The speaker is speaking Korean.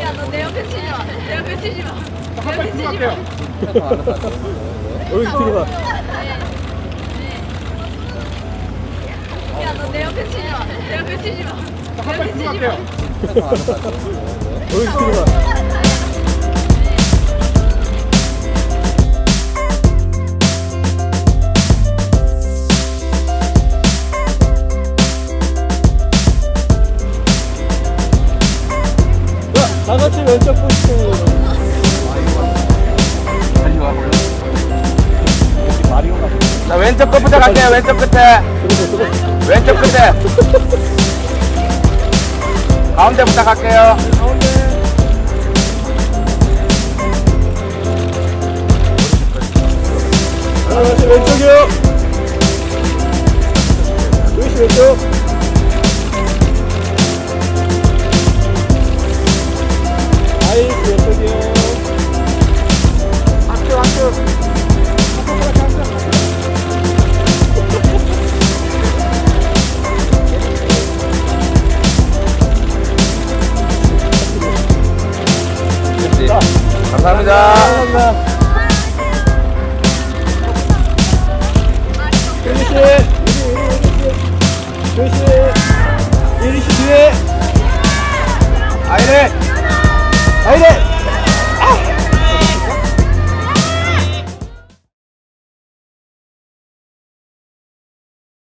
야, 너 내 옆에 치지 마. 내 옆에 치지 마. 내 옆에 치지 마. 여기 뒤로 가. 야, 너 내 옆에 치지 마. 내 옆에 치지 마. 내 옆에 치지 마. 여기 뒤로 가. 같이 왼쪽 보시고. 마리오 같은. 자, 왼쪽 끝부터 갈게요, 왼쪽 끝에. 왼쪽 끝에. 가운데부터 갈게요. 자, 같이 왼쪽이요. 루이스 왼쪽. 학교, 학교. 자, 감사합니다. 감사합니다. 유리 씨, 유리 씨, 유리 씨, 유리 씨 뒤에. 아이래. 아이래.